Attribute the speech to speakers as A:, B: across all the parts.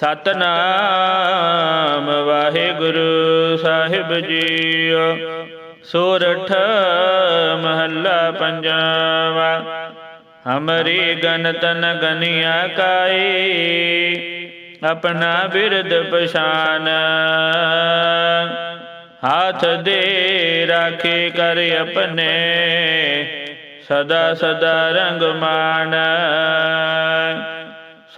A: ਸਤਨਾਮ ਵਾਹਿਗੁਰੂ ਸਾਹਿਬ ਜੀਓ। ਸੋਰਠ ਮਹੱਲਾ ਪੰਜਵਾ। ਹਮਰੀ ਗਨ ਤਨ ਗਨਿਆ ਕਾਈ। ਆਪਣਾ ਬਿਰਦ ਪਛਾਨ। ਹਾਥ ਦੇ ਰਾਖੇ ਕਰ ਆਪਣੇ। ਸਦਾ ਸਦਾ ਰੰਗ ਮਾਨ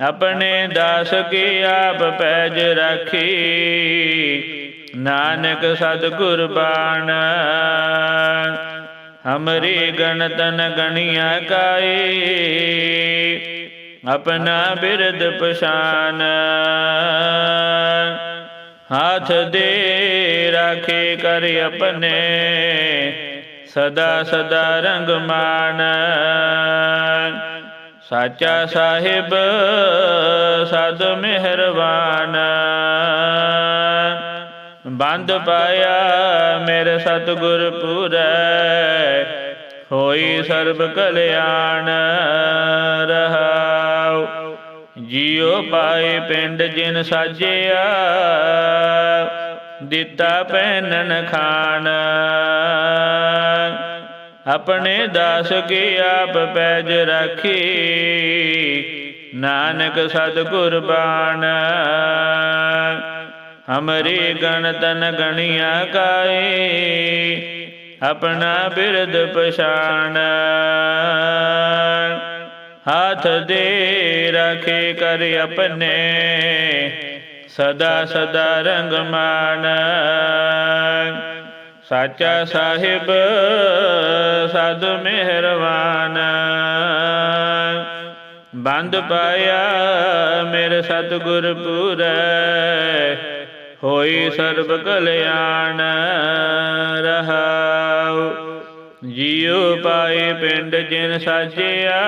A: ਆਪਣੇ ਦਾਸ ਕੀ ਆਪ ਪੈਜ ਰੱਖੀ? ਨਾਨਕ ਸਤ ਕੁਰਬਾਨ ਹਮਰੀ ਗਣਤਨ ਗਣਿਆ ਕਾਈ ਆਪਣਾ ਬਿਰਦ ਪਛਾਨ। ਹਾਥ ਦੇ ਰਾਖੇ ਕਰ ਆਪਣੇ। ਸਦਾ ਸਦਾ ਰੰਗ ਮਾਨ। ਸਾਚਾ ਸਾਹਿਬ ਸਦ ਮਿਹਰਬਾਨ। ਬੰਦ ਪਾਇਆ ਮੇਰੇ ਸਤਿਗੁਰ ਪੂਰੈ। ਹੋਈ ਸਰਬ ਕਲਿਆਣ ਰਹਾਉ। ਜੀਉ ਪਾਏ ਪਿੰਡ ਜਿਨ ਸਾਜਿਆ। ਦਿੱਤਾ ਪੈਨਨ ਖਾਨ। ਆਪਣੇ ਦਾਸ ਕੀ ਆਪ ਪੈਜ ਰੱਖੀ? ਨਾਨਕ ਸਤ ਕੁਰਬਾਨ ਹਮਰੀ ਗਣਤਨ ਗਣੀਆਂ ਕਾਈ ਆਪਣਾ ਬਿਰਦ ਪਛਾਣ। ਹੱਥ ਦੇ ਰਾਖੇ ਕਰ ਆਪਣੇ। ਸਦਾ ਸਦਾ ਰੰਗ ਮਾਨ ਸਾਚਾ ਸਾਹਿਬ ਸਦ ਮਿਹਰਬਾਨ ਬੰਦ ਪਾਇਆ ਮੇਰੇ ਸਤਿਗੁਰ ਪੂਰੈ। ਹੋਈ ਸਰਬ ਕਲਿਆਣ ਰਹਾਉ। ਜੀਉ ਪਾਏ ਪਿੰਡ ਜਿਨ ਸਾਜਿਆ।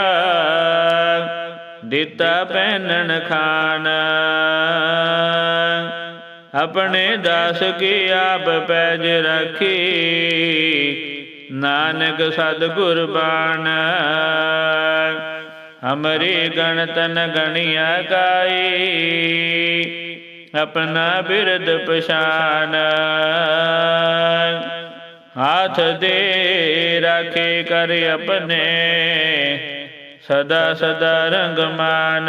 A: ਦਿੱਤਾ ਪੈਨਣ ਖਾਨ। ਆਪਣੇ ਦਾਸ ਕੀ ਆਪ ਪੈਜ ਰੱਖੀ। ਨਾਨਕ ਸਦ ਕੁਰਬਾਨ ਹਮਰੀ ਗਣਤਨ ਗਣਿਆ ਕਾਈ ਆਪਣਾ ਬਿਰਦ ਪਛਾਨ, ਹਾਥ ਦੇ ਰਾਖੇ ਕਰ ਆਪਣੇ। ਸਦਾ ਸਦਾ ਰੰਗ ਮਾਨ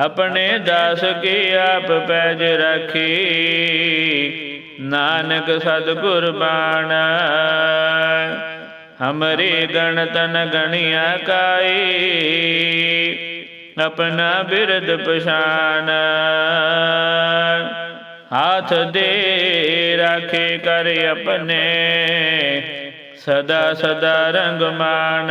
A: ਆਪਣੇ ਦਾਸ ਕੀ ਆਪ ਪੈਜ ਰੱਖੀ? ਨਾਨਕ ਸਤ ਕੁਰਬਾਨ ਹਮਰੀ ਗਣਤਨ ਗਣੀਆਂ ਕਾਈ। ਆਪਣਾ ਬਿਰਦ ਪਛਾਨ ਹਾਥ ਦੇ ਰਾਖੇ ਕਰ ਆਪਣੇ। ਸਦਾ ਸਦਾ ਰੰਗ ਮਾਨ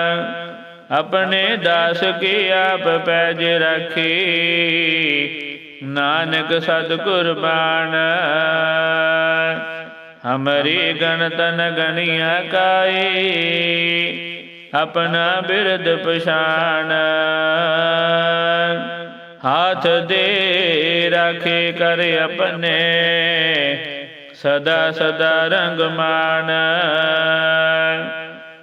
A: ਆਪਣੇ ਦਾਸ ਕੀ ਆਪ ਪੈਜ ਰੱਖੀ? ਨਾਨਕ ਸਤ ਕੁਰਬਾਨ ਹਮਰੀ ਗਣਤਨ ਗਣੀਆਂ ਕਾਈ, ਆਪਣਾ ਬਿਰਦ ਪਛਾਨ ਹਾਥ ਦੇ ਰਾਖੇ ਕਰ ਆਪਣੇ, ਸਦਾ ਸਦਾ ਰੰਗ ਮਾਨ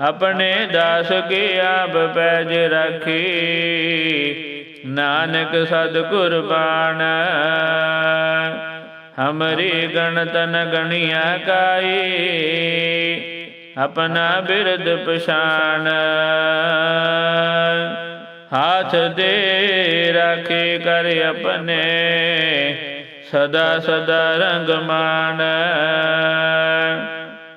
A: ਆਪਣੇ ਦਾਸ ਕੀ ਆਪ ਪੈਜ ਰੱਖੀ। ਨਾਨਕ ਸਦ ਕੁਰਬਾਨ ਹਮਰੀ ਗਣਤਨ ਗਣਿਆ ਕਾਈ। ਆਪਣਾ ਬਿਰਦ ਪਛਾਨ ਹਾਥ ਦੇ ਰਾਖੇ ਕਰ ਆਪਣੇ। ਸਦਾ ਸਦਾ ਰੰਗ ਮਾਨ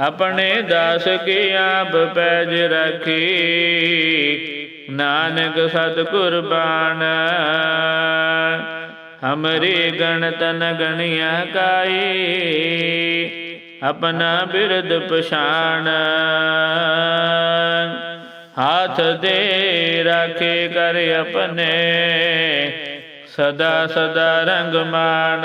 A: ਆਪਣੇ ਦਾਸ ਕੀ ਆਪ ਪੈਜ ਰੱਖੀ? ਨਾਨਕ ਸਤ ਕੁਰਬਾਨ ਹਮਰੀ ਗਣਤ ਨ ਗਣਿਆ ਕਾਈ, ਆਪਣਾ ਬਿਰਦ ਪਛਾਣ। ਹਾਥ ਦੇ ਰਾਖੇ ਕਰ ਆਪਣੇ, ਸਦਾ ਸਦਾ ਰੰਗ ਮਾਣ।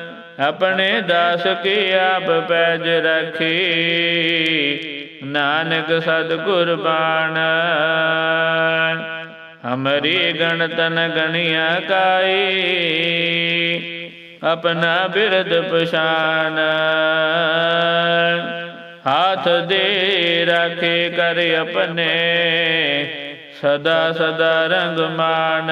A: ਆਪਣੇ ਦਾਸ ਕੀ ਆਪ ਪੈਜ ਰੱਖੀ? ਨਾਨਕ ਸਦ ਕੁਰਬਾਨ ਹਮਰੀ ਗਣਤ ਨ ਗਣਿਆ ਕਾਈ। ਆਪਣਾ ਬਿਰਦ ਪਛਾਨ। ਹਾਥ ਦੇ ਰਾਖੇ ਕਰ ਆਪਣੇ। ਸਦਾ ਸਦਾ ਰੰਗ ਮਾਨ।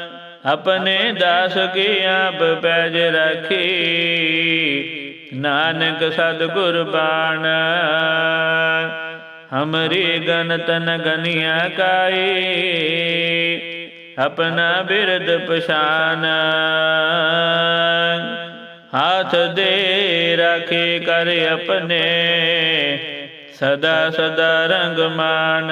A: ਆਪਣੇ ਦਾਸ ਕੀ ਆਪ ਪੈਜ ਰੱਖੀ। ਨਾਨਕ ਸਦ ਕੁਰਬਾਨ ਹਮਰੀ ਗਨ ਨ ਗਨਿਆ ਕਾਈ। ਆਪਣਾ ਬਿਰਦ ਪਛਾਨ, ਹਾਥ ਦੇ ਰਾਖੇ ਕਰ ਆਪਣੇ। ਸਦਾ ਸਦਾ ਰੰਗ ਮਾਨ।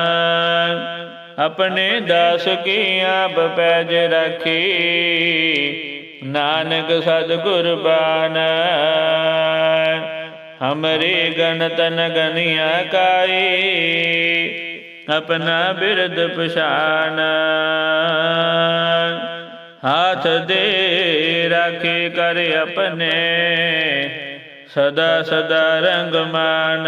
A: ਆਪਣੇ ਦਾਸ ਕੀ ਆਪ ਪੈਜ ਰੱਖੀ? ਨਾਨਕ ਸਦ ਕੁਰਬਾਨ ਹਮਰੀ ਗਣਤ ਨ ਗਨਿਆ ਕਾਈ, ਆਪਣਾ ਬਿਰਦ ਪਛਾਨ। ਹਾਥ ਦੇ ਰਾਖੇ ਕਰ ਆਪਣੇ, ਸਦਾ ਸਦਾ ਰੰਗ ਮਾਨ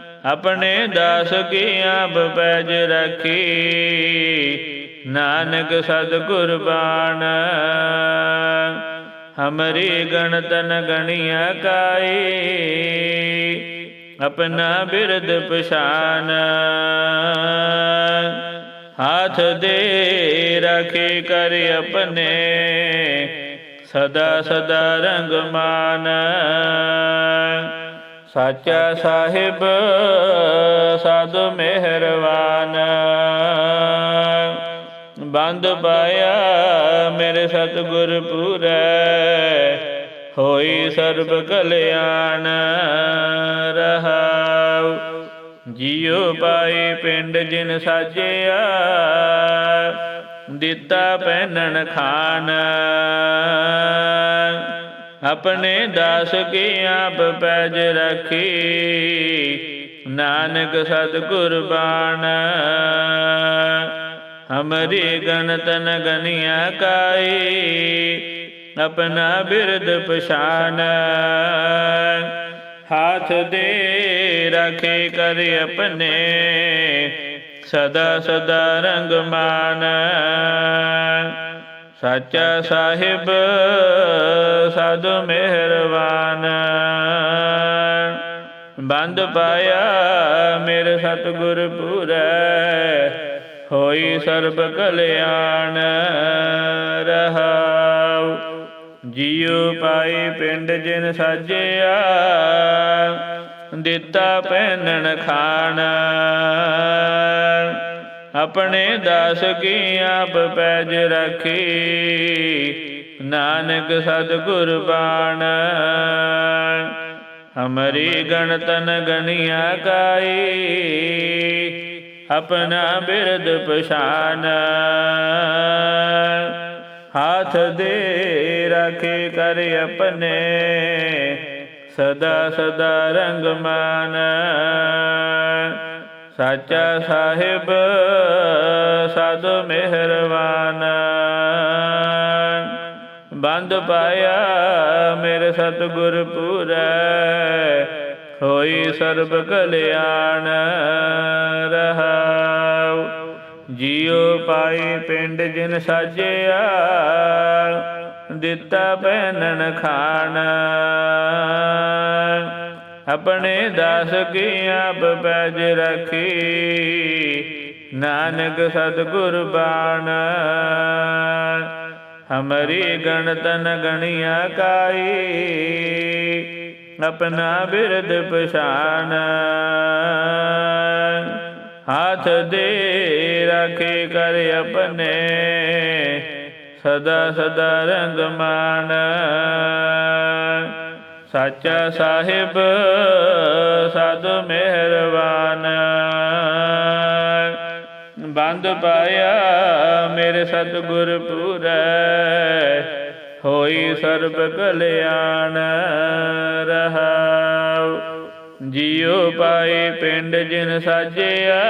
A: ਆਪਣੇ ਦਾਸ ਕੀ ਆਪ ਪੈਜ ਰੱਖੀ? ਨਾਨਕ ਸਤਿਗੁਰ ਗੁਰਬਾਣ ਹਮਰੀ ਗਣਤਨ ਗਣੀਆ ਕਾਈ, ਆਪਣਾ ਬਿਰਦ ਪਛਾਨ। ਹਾਥ ਦੇ ਰਖੇ ਕਰ ਆਪਣੇ, ਸਦਾ ਸਦਾ ਰੰਗ ਮਾਨ ਸਾਚਾ ਸਾਹਿਬ ਸਾਧੂ ਮਿਹਰਵਾਨ। ਬੰਦ ਪਾਇਆ ਮੇਰੇ ਸਤਿਗੁਰ ਪੂਰੈ, ਹੋਈ ਸਰਬ ਕਲਿਆਣ ਰਹਾਉ। ਜੀਉ ਪਾਈ ਪਿੰਡ ਜਿਨ ਸਾਜਿਆ, ਦਿੱਤਾ ਪਹਿਨਣ ਖਾਨ। ਆਪਣੇ ਦਾਸ ਕੀ ਆਪ ਪੈਜ ਰੱਖੀ? ਨਾਨਕ ਸਤਿਗੁਰ ਬਾਣ ਹਮਰੀ ਗਣਤਨ ਗਨੀਆ ਕਾਈ, ਆਪਣਾ ਬਿਰਦ ਪਛਾਨ। ਹਾਥ ਦੇ ਰਖੇ ਕਰ ਆਪਣੇ, ਸਦਾ ਸਦਾ ਰੰਗ ਮਾਨ ਸਾਚਾ ਸਾਹਿਬ ਸਾਧੂ ਮਿਹਰਵਾਨ ਬੰਦ ਪਾਇਆ ਮੇਰੇ ਸਤਿਗੁਰ ਪੂਰੈ। ਹੋਈ ਸਰਬ ਕਲਿਆਣ ਰਹਾਉ। ਜੀਉ ਪਾਈ ਪਿੰਡ ਜਿਨ ਸਾਜਿਆ ਦਿੱਤਾ ਪਹਿਨਣ ਖਾਣ। ਆਪਣੇ ਦਾਸ ਕੀ ਆਪ ਪੈਜ ਰੱਖੀ? ਨਾਨਕ ਸਤਿਗੁਰ ਬਾਣ ਹਮਰੀ ਗਣਤਨ ਗਣਿਆ ਕਾਈ, ਆਪਣਾ ਬਿਰਦ ਪਛਾਨ। ਹਾਥ ਦੇ ਰਖੇ ਕਰ ਆਪਣੇ, ਸਦਾ ਸਦਾ ਰੰਗ ਮਾਨ ਸਾਚਾ ਸਾਹਿਬ ਸਾਧੂ ਮਿਹਰਵਾਨ ਬੰਦ ਪਾਇਆ ਮੇਰੇ ਸਤਿਗੁਰ ਪੂਰੈ ਹੋਈ ਸਰਬ ਕਲਿਆਣ ਰਹਾਉ। ਜੀਉ ਪਾਈ ਪਿੰਡ ਜਿਨ ਸਾਜਿਆ, ਦਿੱਤਾ ਪਹਿਨਣ ਖਾਨ। ਆਪਣੇ ਦਾਸ ਕੀ ਆਪ ਪੈਜ ਰੱਖੀ? ਨਾਨਕ ਸਤਿਗੁਰ ਬਾਣ ਹਮਰੀ ਗਣਤਨ ਗਣਿਆ ਕਾਈ। ਆਪਣਾ ਬਿਰਦ ਪਛਾਨ। ਹਾਥ ਦੇ ਰਖੇ ਕਰ ਆਪਣੇ। ਸਦਾ ਸਦਾ ਰੰਗ ਮਾਨ ਸਾਚਾ ਸਾਹਿਬ ਸਾਧੂ ਮਿਹਰਬਾਨ। ਬੰਦ ਪਾਇਆ ਮੇਰੇ ਸਤਿਗੁਰ ਪੂਰੈ, ਹੋਈ ਸਰਬ ਕਲਿਆਣ ਰਹਾਉ। ਜੀਉ ਪਾਈ ਪਿੰਡ ਜਿਨ ਸਾਜਿਆ,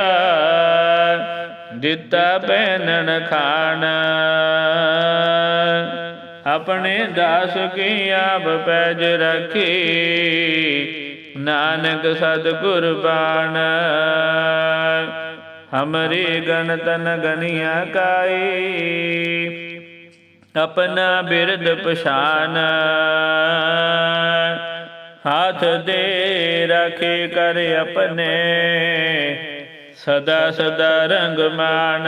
A: ਦਿੱਤਾ ਪੈਨਣ ਖਾਣ। ਆਪਣੇ ਦਾਸ ਕੀ ਆਪ ਪੈਜ ਰੱਖੀ? ਨਾਨਕ ਸਤਿਗੁਰ ਬਾਣ ਹਮਰੀ ਗਣਤਨ ਗਨੀਆ ਕਾਈ। ਆਪਣਾ ਬਿਰਦ ਪਛਾਨ। ਹਾਥ ਦੇ ਰਖੇ ਕਰ ਆਪਣੇ। ਸਦਾ ਸਦਾ ਰੰਗ ਮਾਨ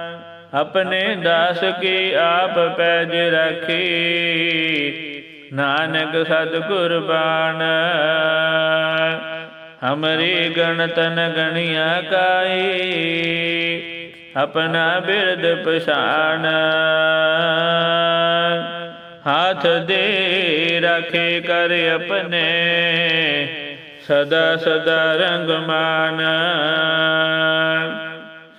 A: ਆਪਣੇ ਦਾਸ ਕੀ ਆਪ ਪੈਜ ਰੱਖੀ। ਨਾਨਕ ਸਤਿਗੁਰ ਬਾਣ ਹਮਰੀ ਗਣਤਨ ਗਣਿਆ ਕਾਈ, ਆਪਣਾ ਬਿਰਦ ਪਛਾਣ। ਹਾਥ ਦੇ ਰਖੇ ਕਰ ਆਪਣੇ, ਸਦਾ ਸਦਾ ਰੰਗ ਮਾਨ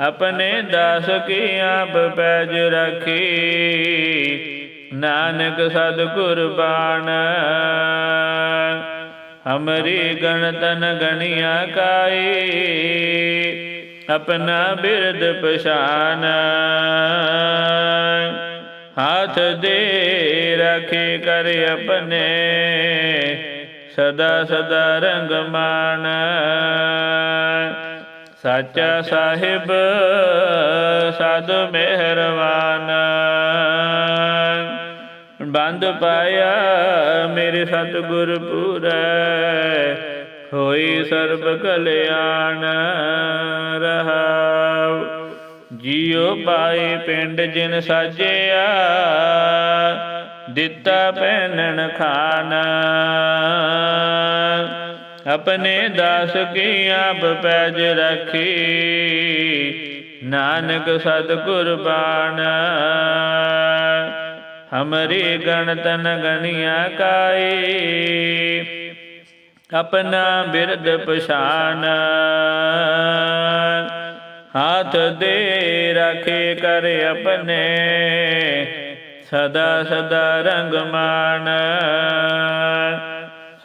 A: ਆਪਣੇ ਦਾਸ ਕੀ ਆਪ ਪੈਜ ਰੱਖੀ? ਨਾਨਕ ਸਦ ਕੁਰਬਾਨ ਹਮਰੀ ਗਣਤਨ ਗਣਿਆ ਕਾਈ, ਆਪਣਾ ਬਿਰਦ ਪਛਾਨ। ਹਾਥ ਦੇ ਰਖੇ ਕਰ ਆਪਣੇ, ਸਦਾ ਸਦਾ ਰੰਗ ਮਾਣ ਸੱਚਾ ਸਾਹਿਬ ਸਾਧ ਮਿਹਰਵਾਨ ਬੰਦ ਪਾਇਆ ਮੇਰੇ ਸਤਿਗੁਰ ਪੂਰੈ ਹੋਈ ਸਰਬ ਕਲਿਆਣ ਰਹਾਉ। ਜੀਉ ਪਾਏ ਪਿੰਡ ਜਿਨ ਸਾਜਿਆ, ਦਿੱਤਾ ਪੈਨਣ ਖਾਨ। ਆਪਣੇ ਦਾਸ ਕੀ ਆਪ ਪੈਜ ਰੱਖੀ? ਨਾਨਕ ਸਤ ਕੁਰਬਾਨ ਹਮਰੀ ਗਣਤਨ ਗਣਿਆ ਕਾਈ ਆਪਣਾ ਬਿਰਦ ਪਛਾਨ। ਹਾਥ ਦੇ ਰਖੇ ਕਰ ਆਪਣੇ। ਸਦਾ ਸਦਾ ਰੰਗ ਮਾਣ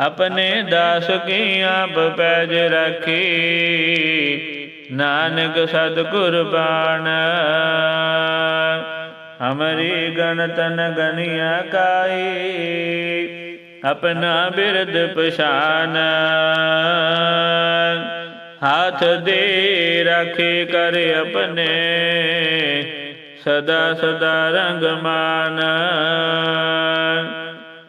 A: ਆਪਣੇ ਦਾਸ ਕੀ ਆਪ ਪੈਜ ਰੱਖੀ? ਨਾਨਕ ਸਦ ਕੁਰਬਾਨ ਹਮਰੀ ਗਣਤਨ ਗਣਿਆ ਕਾਈ। ਆਪਣਾ ਬਿਰਦ ਪਛਾਨ। ਹਾਥ ਦੇ ਰਖੇ ਕਰ ਆਪਣੇ। ਸਦਾ ਸਦਾ ਰੰਗ ਮਾਨ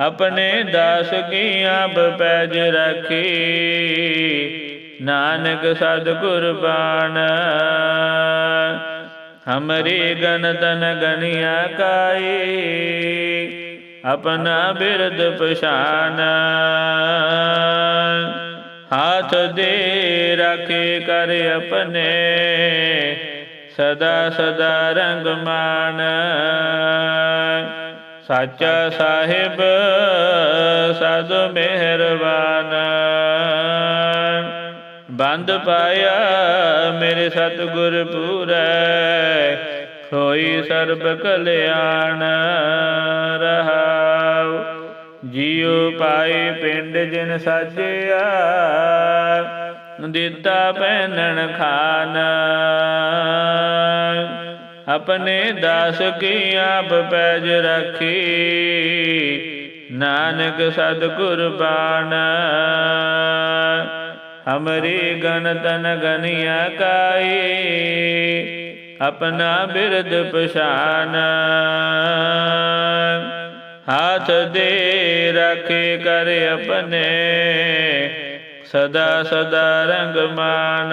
A: ਆਪਣੇ ਦਾਸ ਕੀ ਆਪ ਪੈਜ ਰੱਖੀ? ਨਾਨਕ ਸਦ ਕੁਰਬਾਨ। ਹਮਰੀ ਗਨਤਨ ਗਨਿਆ ਕਾਈ। ਆਪਣਾ ਬਿਰਦ ਪਛਾਨ। ਹਾਥ ਦੇ ਰਖੇ ਕਰ ਆਪਣੇ। ਸਦਾ ਸਦਾ ਰੰਗ ਮਾਨ। ਸਾਚਾ ਸਾਹਿਬ ਸਦ ਮਿਹਰਬਾਨ। ਬੰਦ ਪਾਇਆ ਮੇਰੇ ਸਤਿਗੁਰ ਪੂਰੈ ਹੋਈ ਸਰਬ ਕਲਿਆਣ ਰਹਾਉ। ਜੀਉ ਪਾਈ ਪਿੰਡ ਜਿਨ ਸਾਜਿਆ, ਦਿੱਤਾ ਪਹਿਨਣ ਖਾਨ। ਆਪਣੇ ਦਾਸ ਕੀ ਆਪ ਪੈਜ ਰੱਖੀ? ਨਾਨਕ ਸਦ ਕੁਰਬਾਨ ਹਮਰੀ ਗਣਤਨ ਗਨਿਆ ਕਾਈ। ਆਪਣਾ ਬਿਰਦ ਪਛਾਨ। ਹਾਥ ਦੇ ਰਖੇ ਕਰ ਆਪਣੇ। ਸਦਾ ਸਦਾ ਰੰਗ ਮਾਨ।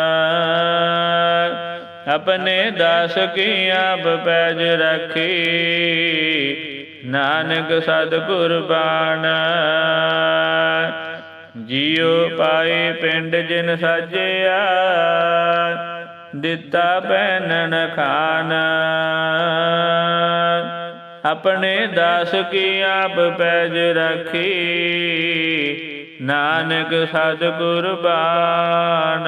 A: ਆਪਣੇ ਦਾਸ ਕੀ ਆਪ ਪੈਜ ਰੱਖੀ? ਨਾਨਕ ਸਦ ਕੁਰਬਾਨ ਜੀਉ ਪਾਏ ਪਿੰਡ ਜਿਨ ਸਾਜਿਆ, ਦਿੱਤਾ ਪਹਿਨਣ ਖਾਨ। ਆਪਣੇ ਦਾਸ ਕੀ ਆਪ ਪੈਜ ਰੱਖੀ? ਨਾਨਕ ਸਤ ਕੁਰਬਾਨ